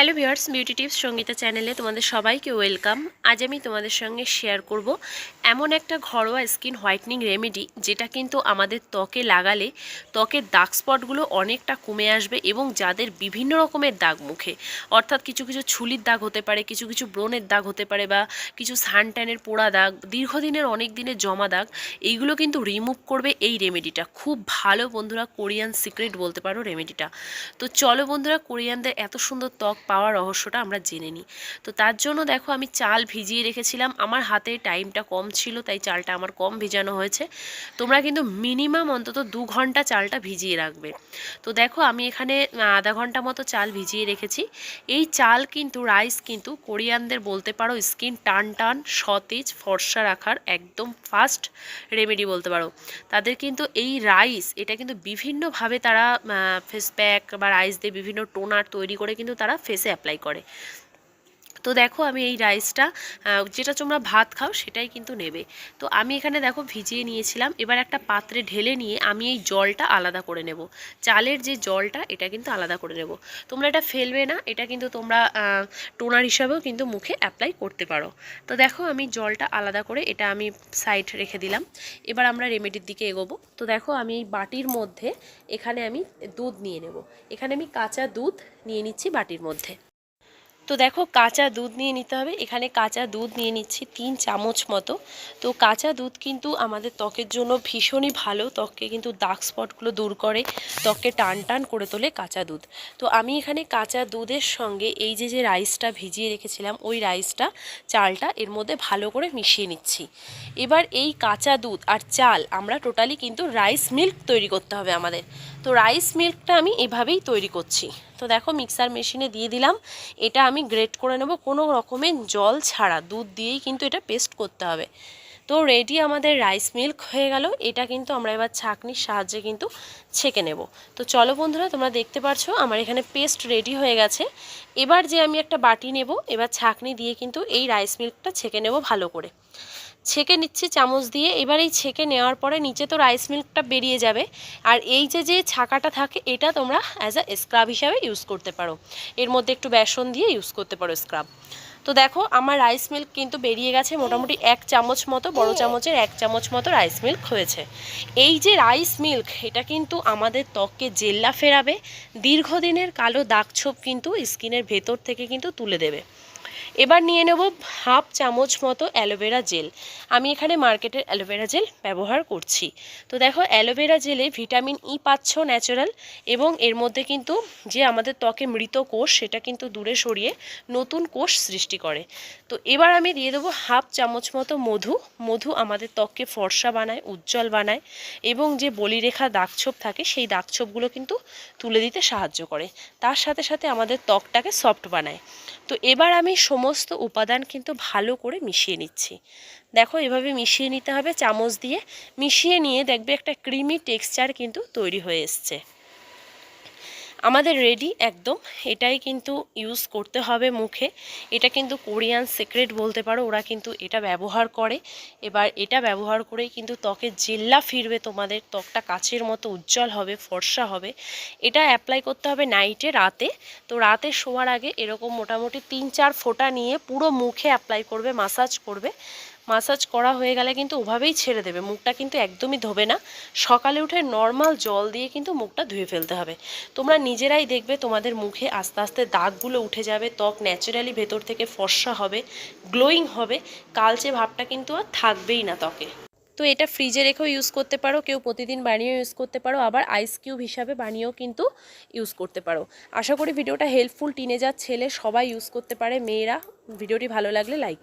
Hello viewers, beauty tips Sangeeta চ্যানেলে তোমাদের সবাইকে ওয়েলকাম। আজ আমি তোমাদের সঙ্গে শেয়ার করব এমন একটা ঘরোয়া স্কিন হোয়াইটনিং রেমেডি যেটা কিন্তু আমাদের ত্বকে লাগালে ত্বকের দাগ স্পটগুলো অনেকটা কমে আসবে এবং যাদের বিভিন্ন রকমের দাগ মুখে, অর্থাৎ কিছু কিছু ছুলির দাগ হতে পারে, কিছু কিছু ব্রণের দাগ হতে পারে বা কিছু সানট্যানের পোড়া দাগ, দীর্ঘদিনের অনেক দিনের জমা দাগ, এইগুলো কিন্তু রিমুভ করবে এই রেমেডিটা। খুব ভালো বন্ধুরা কোরিয়ান সিক্রেট বলতে পারো রেমেডিটা। তো চলো বন্ধুরা, কোরিয়ানদের এত সুন্দর ত্বক পাওয়ার রহস্যটা আমরা জেনে নিই। তো তার জন্য দেখো আমি চাল ভিজিয়ে রেখেছিলাম। আমার হাতে টাইমটা কম ছিল, তাই চালটা আমার কম ভিজানো হয়েছে। তোমরা কিন্তু মিনিমাম অন্তত দু ঘণ্টা চালটা ভিজিয়ে রাখবে। তো দেখো আমি এখানে আধা ঘণ্টা মতো চাল ভিজিয়ে রেখেছি। এই চাল কিন্তু, রাইস কিন্তু কোরিয়ানদের বলতে পারো স্কিন টান টান, সতেজ, ফর্সা রাখার একদম ফাস্ট রেমেডি বলতে পারো। তাদের কিন্তু এই রাইস, এটা কিন্তু বিভিন্নভাবে তারা ফেস প্যাক বা রাইস দিয়ে বিভিন্ন টোনার তৈরি করে কিন্তু তারা ফেসে অ্যাপ্লাই করে। তো দেখো আমি এই রাইসটা যেটা তোমরা ভাত খাও সেটাই কিন্তু নেবে। তো আমি এখানে দেখো ভিজিয়ে নিয়েছিলাম, এবার একটা পাত্রে ঢেলে নিয়ে আমি এই জলটা আলাদা করে নেব। চালের যে জলটা, এটা কিন্তু আলাদা করে নেব। তোমরা এটা ফেলবে না, এটা কিন্তু তোমরা টোনার হিসাবেও কিন্তু মুখে অ্যাপ্লাই করতে পারো। তো দেখো আমি জলটা আলাদা করে এটা আমি সাইড রেখে দিলাম। এবার আমরা রেমেডির দিকে এগোবো। তো দেখো আমি এই বাটির মধ্যে এখানে আমি দুধ নিয়ে নেব। এখানে আমি কাঁচা দুধ নিয়ে নিচ্ছি বাটির মধ্যে। তো দেখো কাঁচা দুধ নিয়ে নিতে হবে। এখানে কাঁচা দুধ নিয়ে নিচ্ছি তিন চামচ মতো। তো কাঁচা দুধ কিন্তু আমাদের ত্বকের জন্য ভীষণই ভালো। ত্বককে কিন্তু দাগ স্পটগুলো দূর করে। ত্বককে টান টান করে তোলে কাঁচা দুধ। তো আমি এখানে কাঁচা দুধের সঙ্গে এই যে যে রাইসটা ভিজিয়ে রেখেছিলাম, ওই রাইসটা চালটা এর মধ্যে ভালো করে মিশিয়ে নিচ্ছি। এবার এই কাঁচা দুধ আর চাল আমরা টোটালি কিন্তু রাইস মিল্ক তৈরি করতে হবে আমাদের। তো রাইস মিল্কটা আমি এভাবেই তৈরি করছি। তো দেখো মিক্সার মেশিনে দিয়ে দিলাম। এটা আমি গ্রেট করে নেব, কোনো রকমের জল ছাড়া, দুধ দিয়েই কিন্তু এটা পেস্ট করতে হবে। তো রেডি আমাদের রাইস মিল্ক হয়ে গেল, এটা কিন্তু আমরা এবার ছাঁকনির সাহায্যে কিন্তু ছেঁকে নেব। তো চলো বন্ধুরা, তোমরা দেখতে পাচ্ছ আমার এখানে পেস্ট রেডি হয়ে গেছে। এবার যে আমি একটা বাটি নেব, এবার ছাঁকনি দিয়ে কিন্তু এই রাইস মিল্কটা ছেঁকে নেব ভালো করে। ছেঁকে নিচ্ছি চামচ দিয়ে। এবার এই ছেঁকে নেওয়ার পরে নিচে তো রাইস মিল্কটা বেরিয়ে যাবে। আর এই যে যে ছাকাটা থাকে, এটা তোমরা অ্যাজ আ স্ক্রাব হিসাবে ইউজ করতে পারো। এর মধ্যে একটু বেসন দিয়ে ইউজ করতে পারো স্ক্রাব তো দেখো, আমার রাইস মিল্ক কিন্তু বেরিয়ে গেছে মোটামুটি এক চামচ মতো, বড় চামচের এক চামচ মতো রাইস মিল্ক হয়েছে। এই যে রাইস মিল্ক এটা কিন্তু আমাদের ত্বককে জেল্লা ফেরাবে, দীর্ঘদিনের কালো দাগছোপ কিন্তু স্কিনের ভেতর থেকে কিন্তু তুলে দেবে। এবার নিয়ে নেব হাফ চামচ মতো অ্যালোভেরা জেল। আমি এখানে মার্কেটের অ্যালোভেরা জেল ব্যবহার করছি। তো দেখো, অ্যালোভেরা জেলে ভিটামিন ই পাচ্ছ ন্যাচারাল এবং এর মধ্যে কিন্তু যে আমাদের ত্বকে মৃত কোষ, সেটা কিন্তু দূরে সরিয়ে নতুন কোষ সৃষ্টি করে। তো এবার আমি দিয়ে দেবো হাফ চামচ মতো মধু। মধু আমাদের ত্বককে ফর্সা বানায়, উজ্জ্বল বানায় এবং যে বলিরেখা দাগছোপ থাকে, সেই দাগছোপগুলো কিন্তু তুলে দিতে সাহায্য করে। তার সাথে সাথে আমাদের ত্বকটাকে সফট বানায়। তো এবার আমি সমস্ত উপাদান কিন্তু ভালো করে মিশিয়ে নিচ্ছি। দেখো এভাবে মিশিয়ে নিতে হবে, চামচ দিয়ে। মিশিয়ে নিয়ে দেখবে একটা ক্রিমি টেক্সচার কিন্তু তৈরি হয়ে এসছে। আমাদের রেডি একদম। এটাই কিন্তু ইউজ করতে হবে মুখে। এটা কিন্তু কোরিয়ান সিক্রেট বলতে পারো, ওরা কিন্তু এটা ব্যবহার করে। এবার এটা ব্যবহার করেই কিন্তু ত্বকের জেল্লা ফিরবে তোমাদের, ত্বকটা কাচের মতো উজ্জ্বল হবে, ফর্সা হবে। এটা অ্যাপ্লাই করতে হবে নাইটে রাতে। তো রাতে শোয়ার আগে এরকম মোটামুটি তিন চার ফোঁটা নিয়ে পুরো মুখে অ্যাপ্লাই করবে মাসাজ করবে। মাসাজ করা হয়ে গেলে কিন্তু ওভাবেই ছেড়ে দেবে। মুখটা কিন্তু একদমই ধোবে না। সকালে উঠে নর্মাল জল দিয়ে কিন্তু মুখটা ধুয়ে ফেলতে হবে। তোমরা নিজেরাই দেখবে তোমাদের মুখে আস্তে আস্তে দাগগুলো উঠে যাবে, ত্বক ন্যাচারালি ভেতর থেকে ফর্সা হবে গ্লোয়িং হবে, কালচে ভাবটা কিন্তু আর থাকবেই না ত্বকে। তো এটা ফ্রিজে রেখেও ইউজ করতে পারো, কেউ প্রতিদিন বানিয়েও ইউজ করতে পারো, আবার আইস কিউব হিসাবে বানিয়েও কিন্তু ইউজ করতে পারো। আশা করি ভিডিওটা হেল্পফুল টিনেজার ছেলে সবাই ইউজ করতে পারে, মেয়েরা, ভিডিওটি ভালো লাগলে লাইক